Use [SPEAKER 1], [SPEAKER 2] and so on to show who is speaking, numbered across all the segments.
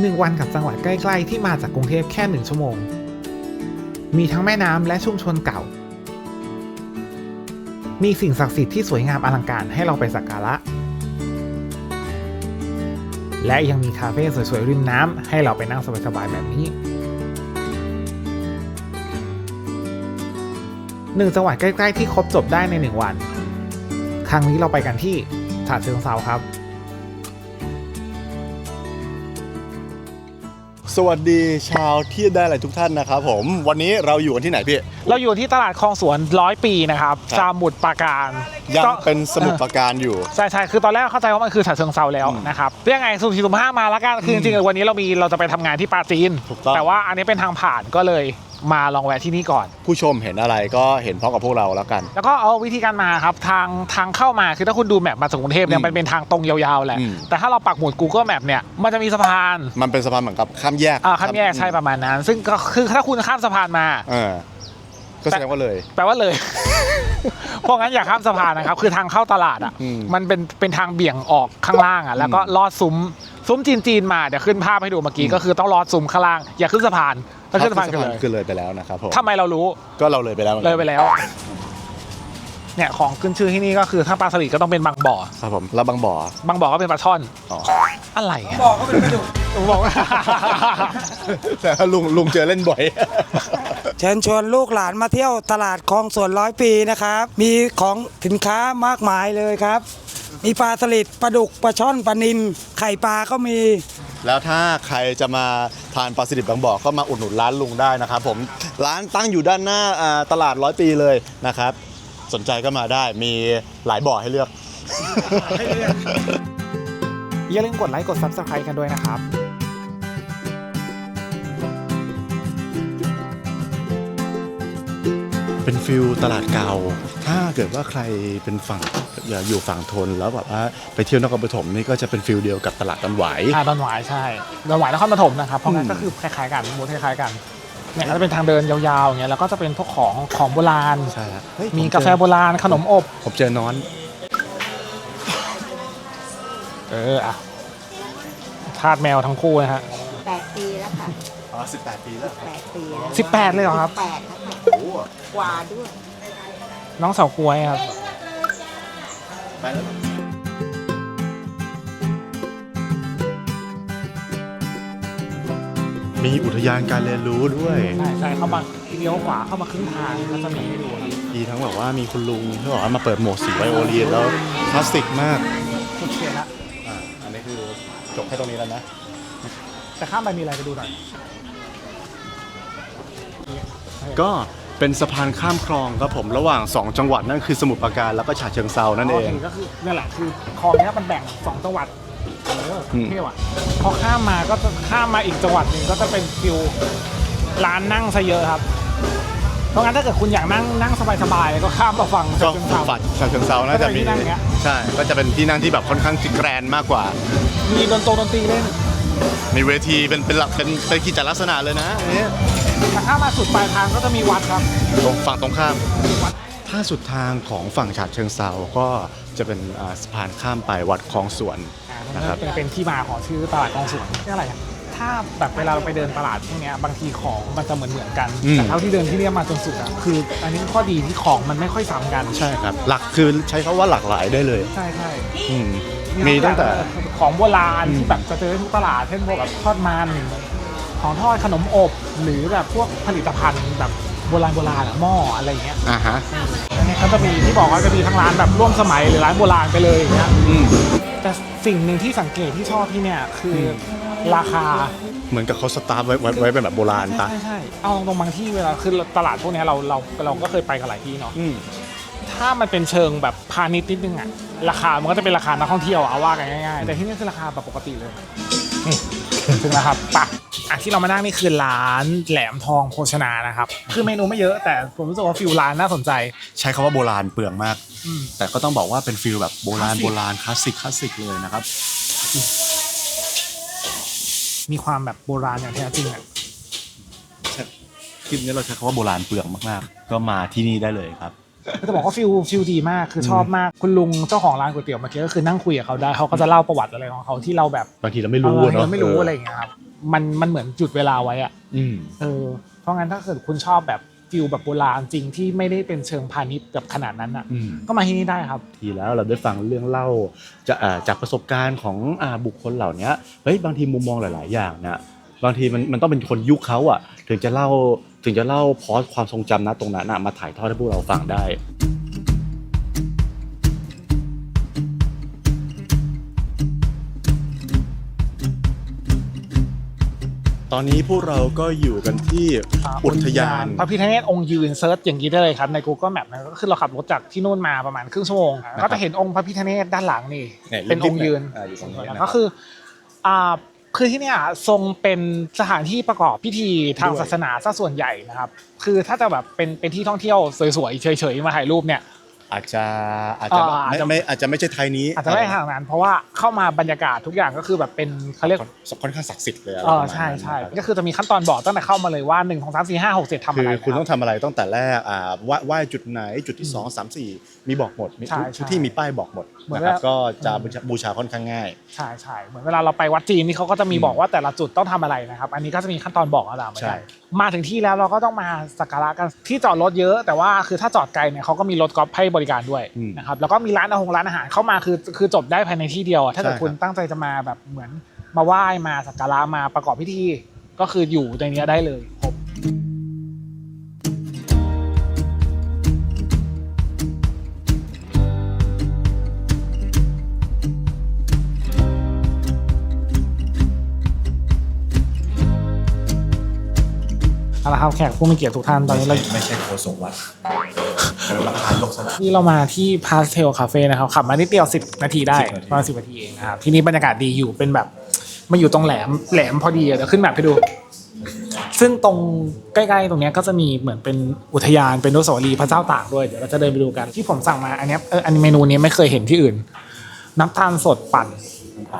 [SPEAKER 1] 1 วันกับจังหวัดใกล้ๆ ที่มาจากกรุงเทพแค่ 1 ชั่วโมง มีทั้งแม่น้ำและชุมชนเก่า มีสิ่งศักดิ์สิทธิ์ที่สวยงามอลังการให้เราไปสักการะ และยังมีคาเฟ่สวยๆริมน้ำให้เราไปนั่งสบายๆแบบนี้หนึ่งจังหวัดใกล้ ๆ ที่ครบจบได้ในหนึ่งวัน ครั้งนี้เราไปกันที่ฉะเชิงเซาครับ
[SPEAKER 2] สวัสดีชาวที่ได้อะไรทุกท่านนะครับผม วันนี้เราอยู่กันที่ไหนพี่
[SPEAKER 1] เราอยู่ที่ตลาดคลองสวนร้อยปีนะครับ
[SPEAKER 2] ครับ
[SPEAKER 1] สมุทรปราการ
[SPEAKER 2] ยัง
[SPEAKER 1] ก็
[SPEAKER 2] เป็นสมุดประการอยู่
[SPEAKER 1] ใช่ใช่คือตอนแรกเข้าใจว่ามันคือฉะเชิงเซาแล้ว
[SPEAKER 2] อืม
[SPEAKER 1] นะครับเรื่องไงสุ่มสี่สุ่มห้ามาแล้วกันคือจริงๆวันนี้เรามีเราจะไปทำงานที่ปาจีน
[SPEAKER 2] ถูกต้อง
[SPEAKER 1] แต่ว่าอันนี้เป็นทางผ่านก็เลย มาลองแวะที่นี่ก่อน
[SPEAKER 2] ผู้ชมเห็นอะไรก็เห็นพร้อมกับพวกเราแล้วกัน
[SPEAKER 1] แล้วก็เอาวิธีการมาครับทางทางเข้ามาคือถ้าคุณดูแมปมาจากกรุงเทพเนี่ย
[SPEAKER 2] อืม
[SPEAKER 1] มันเป็นทางตรงยาวๆแหละ
[SPEAKER 2] อืม
[SPEAKER 1] แต่ถ้าเราปักหมุด Google Map เนี่ยมันจะมีสะพาน
[SPEAKER 2] มันเป็นสะพานเหมือนกับข้ามแยก
[SPEAKER 1] อ่าข้ามแยกใช่ประมาณนั้น ซึ่งก็คือถ้าคุณข้ามสะพานมา
[SPEAKER 2] เออก็แสดงว่าเลย
[SPEAKER 1] แปลว่าเลย เพราะงั้นอย่าข้ามสะพานนะครับ คือทางเข้าตลาดอะ
[SPEAKER 2] อืม
[SPEAKER 1] มันเป็นเป็นทางเบี่ยงออกข้างล่างอะ แล้วก็ลอดซุ้ม ซุ้มจีนจีนๆมา เดี๋ยวขึ้นภาพให้ดูเมื่อกี้ ก็คือต้องลอดซุ้มข้างล่าง อย่าขึ้นสะพาน ถ้าขึ้นสะพาน
[SPEAKER 2] สะ
[SPEAKER 1] กัน
[SPEAKER 2] พาน
[SPEAKER 1] เลย
[SPEAKER 2] คือเลยไปแล้วนะครับผม
[SPEAKER 1] ทำไมเรารู้
[SPEAKER 2] ก็เราเลยไปแล้วหมือน
[SPEAKER 1] เล
[SPEAKER 2] กัน
[SPEAKER 1] ยไปแล้วเนี่ยของขึ้นชื่อที่นี่ก็คือถ้าปลาสลิดก็ต้องเป็นบางบ่อ
[SPEAKER 2] ครับผมแล้วบางบ่อบา
[SPEAKER 1] งบ่อก็เป็นปลาช่อน
[SPEAKER 2] อ๋อ
[SPEAKER 1] อะไรบอกก็เป็นปลาดุกบอกว่า
[SPEAKER 2] แต่ลุงลุงเจอเล่นบ่อย
[SPEAKER 3] เชิญชวนลูกหลานมาเที่ยวตลาดคลองสวนร้อยปีนะครับ มีของสินค้ามากมายเลยครับ มีปลาสลิดปลาดุกปลาช่อนปลานิลไข่ปลาก็มี
[SPEAKER 2] แล้วถ้าใครจะมาทานปลาสลิดบางบ่อก็มาอุดหนุนร้านลุงได้นะครับผมร้านตั้งอยู่ด้านหน้าตลาดร้อยปีเลยนะครับ สนใจก็มาได้มีหลายบ่อให้เลือก
[SPEAKER 1] อย่าลืมกดไลค์กด Subscribe กันด้วยนะครับ
[SPEAKER 2] เป็นฟิลตลาดเก่า ถ้าเกิดว่าใครเป็นฝั่งอย่าอยู่ฝั่งทนแล้วแบบว่าไปเที่ยวนครปฐมนี่ก็จะเป็นฟิลเดียวกับตลาดตันไหว
[SPEAKER 1] อ่าดอนหวายใช่ดอนหวายนครปฐมนะครับ เพราะงั้น
[SPEAKER 2] อืม
[SPEAKER 1] ก็คือคล้ายๆกันมูดคล้ายๆกันเนี่ยก็จะเป็นทางเดินยาวๆอย่างเงี้ยแล้วก็จะเป็นพวกของของโบราณ
[SPEAKER 2] ใช่ฮะเฮ้ย
[SPEAKER 1] มี
[SPEAKER 2] ผ
[SPEAKER 1] กาแฟ
[SPEAKER 2] เจอ
[SPEAKER 1] โบราณขนมอบ
[SPEAKER 2] ผมเจอนอน
[SPEAKER 1] เอออะทาสแมวทั้งคู่นะฮะ
[SPEAKER 4] แปดปีแล้วค่ะ
[SPEAKER 2] อ๋อสิบแปดปีแล้ว
[SPEAKER 4] แปดปีแล้ว
[SPEAKER 1] สิบแปดเลยเหรอครับ
[SPEAKER 4] แปดแล้วค่ะ
[SPEAKER 2] โอ้
[SPEAKER 4] กว่าด้วย
[SPEAKER 1] น้องเสาวกล้วยครับ
[SPEAKER 2] ไปแล้วมีอุทยานการเรียนรู้ด้วย
[SPEAKER 1] ใช่ใช่เข้ามาเลี้ยวขวาเข้ามาครึ่งทางก็จะมีให้ดูครับ
[SPEAKER 2] มีทั้งแบบว่ามีคุณลุงที่บอกว่ามาเปิดโหมดสีไวโอลีนแล้วคลาสสิกมาก
[SPEAKER 1] โอเคละ
[SPEAKER 2] อ่า อันนี้คือจบแค่ตรงนี้แล้วนะ
[SPEAKER 1] แต่ข้ามไปมีอะไรไปดูหน่อย
[SPEAKER 2] ก็เป็นสะพานข้ามคลองครับผมระหว่าง 2 จังหวัดนั่นคือสมุทรปราการแล้วก็ฉะเชิงเซานั่นเอง
[SPEAKER 1] โคก็คือนั่นแหละคือคลองเนี้ยมันแบ่งสองจังหวัดเออ
[SPEAKER 2] อืม
[SPEAKER 1] เที่ยวอะพอข้ามมาก็จะข้ามมาอีกจังหวัดหนึ่งก็จะเป็นฟิวร้านนั่งซะเยอะครับ เพราะงั้นถ้าเกิดคุณอยากนั่งนั่งสบายๆก็ข้ามมาฝั่ง
[SPEAKER 2] ก็
[SPEAKER 1] ฉะเชิงเทรา
[SPEAKER 2] ฝัดฉะเชิงเซาน่าจะมี
[SPEAKER 1] ก็จะมีที่นั่งอย่างเงี้ย
[SPEAKER 2] ใช่ก็จะเป็นที่นั่งที่แบบค่อนข้างแกรนด์มากกว่า
[SPEAKER 1] มีดนตรีดนตรีเล่น
[SPEAKER 2] มีเวทีเป็นเป็นหลักเป็นเป็นกิจลักษณะเลยนะอันนี้
[SPEAKER 1] แต่ถ้ามาสุดปลายทางก็จะมีวัดครับ
[SPEAKER 2] ตรงฝั่งตรงข้าม
[SPEAKER 1] วัด
[SPEAKER 2] ถ้าสุดทางของฝั่งฉะเชิงเซาก็จะเป็นอ่าสะพานข้ามไปวัดคลองสวน
[SPEAKER 1] อ่า
[SPEAKER 2] นะครับ
[SPEAKER 1] เป็นเป็นที่มาของชื่อตลาดกองสวนนี่อะไรอะถ้าแบบเวลาเราไปเดินตลาดพวกเนี้ยบางทีของมันจะเหมือนเหมือนๆกัน
[SPEAKER 2] อืม
[SPEAKER 1] แต่เท่าที่เดินที่เนี่ยมาจนสุดอะคือ อันนี้ข้อดีที่ของมันไม่ค่อยซ้ำกัน
[SPEAKER 2] ใช่ครับ หลักคือใช้คาว่าหลากหลายได้เลย
[SPEAKER 1] ใช่ใช่
[SPEAKER 2] อืมมีตั้งแต่
[SPEAKER 1] ของโบราณ
[SPEAKER 2] อืม
[SPEAKER 1] ที่แบบจะเจอได้ทุกตลาดเช่นพวกแบบทอดมันของทอดขนมอบหรือแบบพวกผลิตภัณฑ์แบบโบราณโบราณอะหม้ออะไรอย่างเงี้ย
[SPEAKER 2] อ่าฮะ
[SPEAKER 1] อันนี้เขาจะมีที่บอกว่าจะมีทั้งร้านแบบร่วมสมัยหรือร้านโบราณไปเลยอย่างเงี้ย
[SPEAKER 2] อืม
[SPEAKER 1] แต่สิ่งหนึ่งที่สังเกตที่ชอบที่เนี่ยคืออราคา
[SPEAKER 2] เหมือนกับเขาสตาร์ทไว้ไว้ไว้เป็นแบบโบราณ
[SPEAKER 1] ใช่
[SPEAKER 2] ตะ
[SPEAKER 1] ใช่ใช่เอาตรงบางที่เวลาคือตลาดพวกเนี้ยเราเราเราก็เคยไปกันหลายที่เนาะ
[SPEAKER 2] อืม
[SPEAKER 1] ถ้ามันเป็นเชิงแบบพาณิชย์นิดนึงอะราคา มันก็จะเป็นราคานักท่องเที่ยวอะเอาว่ากันง่ายๆ แต่ที่นี่คือราคาแบบปกติเลย นี่ถึงแล้วครับปะอะที่เรามานั่งนี่คือร้านแหลมทองโภชนานะครับ คือเมนูไม่เยอะแต่ผมรู้สึกว่าฟิลร้านน่าสนใจ
[SPEAKER 2] ใช้คาว่าโบราณเปลืองมาก
[SPEAKER 1] อืม
[SPEAKER 2] แต่ก็ต้องบอกว่าเป็นฟิลแบบโบราณ
[SPEAKER 1] คลาสสิก
[SPEAKER 2] โบราณคลาสสิกคลาสสิกเลยนะครับ
[SPEAKER 1] มีความแบบโบราณอย่างแท้จริงอะ
[SPEAKER 2] คลิปนี้เราใช้คาว่าโบราณเปลืองมากๆ ก็มาที่นี่ได้เลยครับ
[SPEAKER 1] จะบอกว่าฟิลฟิลดีมากคือชอบมากคุณลุงเจ้าของร้านก๋วยเตี๋ยวเมื่อกี้ก็คือนั่งคุยกับเขาได้เขาก็จะเล่าประวัติอะไรของเขาที่เราแบบ
[SPEAKER 2] บางทีเราไม่รู้
[SPEAKER 1] เออ
[SPEAKER 2] เนาะ
[SPEAKER 1] เราไม่รู้อะไรอย่างเงี้ยครับมันมันเหมือนจุดเวลาไว้อะ
[SPEAKER 2] อืม
[SPEAKER 1] เออ เพราะงั้นถ้าเกิดคุณชอบแบบฟิลแบบโบราณจริงที่ไม่ได้เป็นเชิงพาณิชย์แบบขนาดนั้นอะ
[SPEAKER 2] อืม
[SPEAKER 1] ก็มาที่นี่ได้ครับ
[SPEAKER 2] ทีแล้วเราได้ฟังเรื่องเล่าจะอ่าจากประสบการณ์ของอ่าบุคคลเหล่านี้เฮ้ยบางทีมุมมองหลาย ๆ อย่างเนี่ยบางทีมันมันต้องเป็นคนยุคเขาอะ ถึงจะเล่า ถึงจะเล่าพอสความทรงจำนะตรงนั้นน่ะมาถ่ายทอดให้พวกเราฟังได้ ตอนนี้พวกเราก็อยู่กันที่อุทยาน
[SPEAKER 1] พระพิฆเนศองค์ยืนเซิร์ชอย่างนี้ได้เลยครับใน Google Map นะก็คือเราขับรถจากที่นู่นมาประมาณครึ่งชั่วโมงก็จะเห็นองค์พระพิฆเนศด้านหลังนี่
[SPEAKER 2] เนี่ย
[SPEAKER 1] เป็นองค์ยืน
[SPEAKER 2] อ่าอยู่ตรงนี้นะ
[SPEAKER 1] ก็คืออ่า คือที่เนี่ยทรงเป็นสถานที่ประกอบพิธีทาง
[SPEAKER 2] ด้วย
[SPEAKER 1] ศาสนาซะส่วนใหญ่นะครับ คือถ้าจะแบบเป็นเป็นที่ท่องเที่ยวสวยๆเฉยๆมาถ่ายรูปเนี่ย
[SPEAKER 2] อาจจะอาจจะ
[SPEAKER 1] อ่าอาจ
[SPEAKER 2] ไม่
[SPEAKER 1] จะ
[SPEAKER 2] ไม่อาจจะไม่ใช่ไทยนี้
[SPEAKER 1] อาจจะไม่ทางนั้น เพราะว่าเข้ามาบรรยากาศทุกอย่างก็คือแบบเป็นเขาเรียก
[SPEAKER 2] ค่อนข้างศักดิ์สิทธิ์เลยะไร
[SPEAKER 1] เออ
[SPEAKER 2] ประมาณ
[SPEAKER 1] ใช่
[SPEAKER 2] นั้น
[SPEAKER 1] ใช่
[SPEAKER 2] นะครับ
[SPEAKER 1] ก็คือจะมีขั้นตอนบอกตั้งแต่เข้ามาเลยว่า1นึ่งสองสามสี่ห้าหกเจ็ดทำ
[SPEAKER 2] คื
[SPEAKER 1] อะไร
[SPEAKER 2] อคุณต้อง
[SPEAKER 1] นะ
[SPEAKER 2] ทำอะไรตั้งแต่แรกอ่าไหว้ไหว้จุดไหนจุดที่2 3 4มีบอกหมดมี
[SPEAKER 1] ใช่
[SPEAKER 2] ทุก
[SPEAKER 1] ใช่
[SPEAKER 2] ทุกที่มีป้ายบอกหมด
[SPEAKER 1] เหมือน
[SPEAKER 2] นะครับ
[SPEAKER 1] ว่า
[SPEAKER 2] ก็จะบูชาบูชาค่อนข้างง่าย
[SPEAKER 1] ใช่ใช่เหมือนเวลาเราไปวัดจีนนี่เขาก็จะมี
[SPEAKER 2] อืม
[SPEAKER 1] บอกว่าแต่ละจุดต้องทำอะไรนะครับ อันนี้ก็จะมีขั้นตอนบอกอะไรมา
[SPEAKER 2] ใช่
[SPEAKER 1] ได้มาถึงที่แล้วเราก็ต้องมาสักการะกันที่จอดรถเยอะ แต่ว่าคือถ้าจอดไกลเนี่ยเขาก็มีรถกอล์ฟให้บริการด้วยนะครับแล้วก็มีร้านอาหารร้านอาหารเข้ามาคือคือจบได้ภายในที่เดียวอะถ้าเกิดคุณตั้งใจจะมาแบบเหมือนมาไหว้มาสักการะมาประกอบพิธีก็คืออยู่ในเนี้ยได้เลย เอาละครับแขกผู้มีเกียรติทุกท่านตอนนี้เรา
[SPEAKER 2] ไม่ใช่โคศกวัดราคายกซะ
[SPEAKER 1] ที่เรามาที่พาสเทลคาเฟ่นะครับขับมานิดเดียว 10 นาทีได้
[SPEAKER 2] 10นาที
[SPEAKER 1] ประมาณ10 นาทีเองนะครับที่นี่บรรยากาศดีอยู่เป็นแบบมันอยู่ตรงแหลมแหลมพอดีอะเดี๋ยวขึ้นแบบให้ดู ซึ่งตรงใกล้ๆตรงเนี้ยก็จะมีเหมือนเป็นอุทยานเป็นอนุสาวรีย์พระเจ้าตากด้วยเดี๋ยวเราจะเดินไปดูกันที่ผมสั่งมาอันเนี้ยเอออันเมนูนี้ไม่เคยเห็นที่อื่น น้ำตาลสดปั่น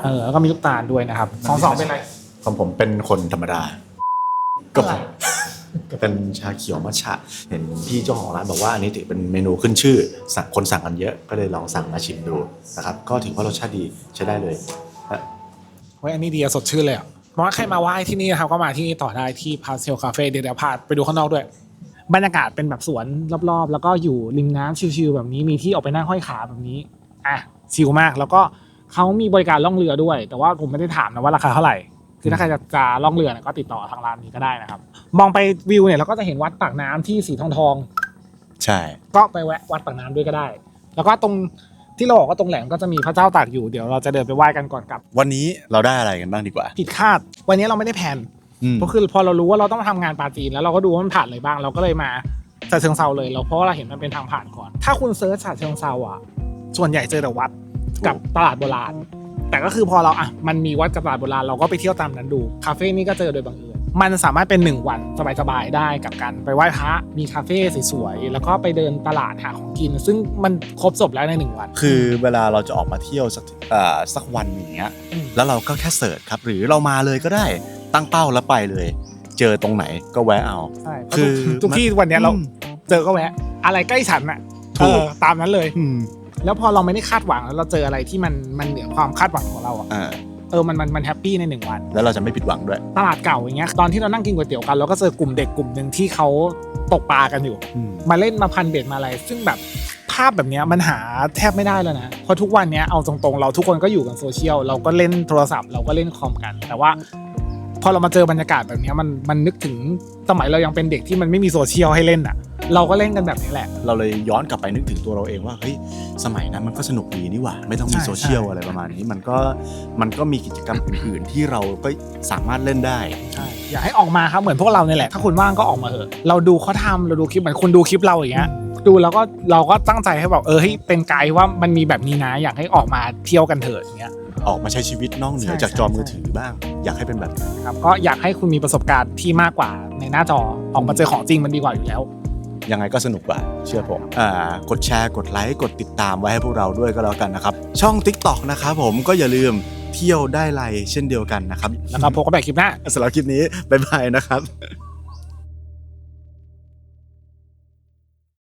[SPEAKER 1] เออแล้วก็มีลูกตาลด้วยนะครับสองสองเป็นอะไร
[SPEAKER 2] ของผมเป็นคนธรรมดาก็ ก็เป็นชาเขียวมัทฉะเห็นพี่เจ้าของร้านบอกว่าอันนี้ถือเป็นเมนูขึ้นชื่อสั่งคนสั่งกันเยอะก็เลยลองสั่งมาชิมดูนะครับก็ถือว่ารสชาติดีใช้ได้เลย
[SPEAKER 1] เฮ้ยอันนี้ดีอะสดชื่นเลยอะเพราะว่าใครมาไหว้ที่นี่นะครับก็มาที่นี่ต่อได้ที่พาเทลคาเฟ่เดี๋ยวเดี๋ยวพาไปดูข้างนอกด้วย บรรยากาศเป็นแบบสวนรอบๆ แล้วก็อยู่ริมน้ำชิลๆแบบนี้มีที่ออกไปนั่งห้อยขาแบบนี้อะชิลมากแล้วก็เขามีบริการล่องเรือด้วย แต่ว่าผมไม่ได้ถามนะว่าราคาเท่าไหร่ คือถ้าใครจะจะล่องเรือเนี่ยก็ติดต่อทางร้านนี้ก็ได้นะครับ มองไปวิวเนี่ยเราก็จะเห็นวัดปากน้ำที่สีทองทองๆ
[SPEAKER 2] ใช่
[SPEAKER 1] ก็ไปแวะวัดปากน้ำด้วยก็ได้ แล้วก็ตรงที่เราบอกว่าตรงแหลมก็จะมีพระเจ้าตากอยู่เดี๋ยวเราจะเดินไปไหว้กันก่อนกลับ
[SPEAKER 2] วันนี้เราได้อะไรกันบ้างดีกว่า
[SPEAKER 1] ผิดคาด วันนี้เราไม่ได้แผน
[SPEAKER 2] อืม
[SPEAKER 1] ก็คือพอเรารู้ว่าเราต้องทำงานปาจีนแล้วเราก็ดูว่ามันผ่านอะไรบ้างเราก็เลยมาฉะเชิงเซาเลยเราเพราะว่าเราเห็นมันเป็นทางผ่านก่อน ถ้าคุณเซิร์ชฉะเชิงเซาอะส่วนใหญ่เจอแต่วัดกับตลาดโบราณ แต่ก็คือพอเราอะมันมีวัดกับตลาดโบราณเราก็ไปเที่ยวตามนั้นดูคาเฟ่นี่ก็เจอโดยบังเอิญมันสามารถเป็นหนึ่งวันสบายๆได้กับการไปไหว้พระมีคาเฟ่สวยๆแล้วก็ไปเดินตลาดหาของกิน ซึ่งมันครบจบแล้วในหนึ่งวัน
[SPEAKER 2] คือเวลาเราจะออกมาเที่ยวสักเอ่อสักวันอย่างเงี้ย
[SPEAKER 1] อืม
[SPEAKER 2] แล้วเราก็แค่เสิร์ชครับ หรือเรามาเลยก็ได้ตั้งเป้าแล้วไปเลย เจอตรงไหนก็แวะเอา
[SPEAKER 1] ใช่
[SPEAKER 2] คือ
[SPEAKER 1] ทุกที่วันเนี้ยเรา
[SPEAKER 2] อืม
[SPEAKER 1] เจอก็แวะ อะไรใกล้ฉันอะ
[SPEAKER 2] ถูก
[SPEAKER 1] เออตามนั้นเลย
[SPEAKER 2] อืม
[SPEAKER 1] แล้วพอเราไม่ได้คาดหวังแล้วเราเจออะไรที่มันมันเหนือความคาดหวังของเราอะ
[SPEAKER 2] อ่า
[SPEAKER 1] เออมันมันมันแฮปปี้ในหนึ่งวัน
[SPEAKER 2] แล้วเราจะไม่ผิดหวังด้วย
[SPEAKER 1] ตลาดเก่าอย่างเงี้ยตอนที่เรานั่งกินก๋วยเตี๋ยวกันเราก็เจอกลุ่มเด็กกลุ่มหนึ่งที่เขาตกปลากันอยู่
[SPEAKER 2] อืม
[SPEAKER 1] มาเล่นมาพันเบ็ดมาอะไร ซึ่งแบบภาพแบบเนี้ยมันหาแทบไม่ได้แล้วนะเพราะทุกวันเนี้ยเอาตรงๆ เราทุกคนก็อยู่กันโซเชียลเราก็เล่นโทรศัพท์เราก็เล่นคอมกัน แต่ว่า พอเรามาเจอบรรยากาศแบบเนี้ยมันมันนึกถึงสมัยเรายังเป็นเด็กที่มันไม่มีโซเชียลให้เล่นอะ เราก็เล่นกันแบบนี้แหละ
[SPEAKER 2] เราเลยย้อนกลับไปนึกถึงตัวเราเองว่าเฮ้ยสมัยนั้นมันก็สนุกดีนี่หว่า ไม่ต้องมี
[SPEAKER 1] ใช่
[SPEAKER 2] โซเชียล
[SPEAKER 1] ใช่
[SPEAKER 2] อะไรประมาณนี้ มันก็มันก็มีกิจกรรมอื่นๆ ที่เราก็สามารถเล่นได้
[SPEAKER 1] ใช่อยากให้ออกมาครับเหมือนพวกเราเนี่ยแหละ ถ้าคุณว่างก็ออกมาเถอะเราดูเขาทำเราดูคลิปเหมือนคุณดูคลิปเราอย่างเงี้ยดูแล้วก็เราก็ตั้งใจให้แบบเออให้เป็นไกด์ว่ามันมีแบบนี้นะอยากให้ออกมาเที่ยวกันเถอะอย่างเงี้ย
[SPEAKER 2] ออกมาใช้ชีวิตนอกเหนือ
[SPEAKER 1] ใช่
[SPEAKER 2] จากจอ
[SPEAKER 1] ใช่
[SPEAKER 2] มือถือบ้าง อยากให้เป็นแบบนั้น
[SPEAKER 1] ครับก็อยากให้คุณมีประสบการณ์ที่มากกว่าในหน้าจอออกมาเจอของจริงมันดีกว่าอยู่แล้ว
[SPEAKER 2] ยังไงก็สนุกกว่าเชื่อผมอ่ากดแชร์กดไลค์กดติดตามไว้ให้พวกเราด้วยก็แล้วกันนะครับ ช่อง TikTok นะครับผมก็อย่าลืมเที่ยวได้ไรเช่นเดียวกันนะครับ
[SPEAKER 1] แล้วก็พบกันใหม่คลิปหน้า
[SPEAKER 2] สำหรับคลิปนี้บ๊ายบายนะครับ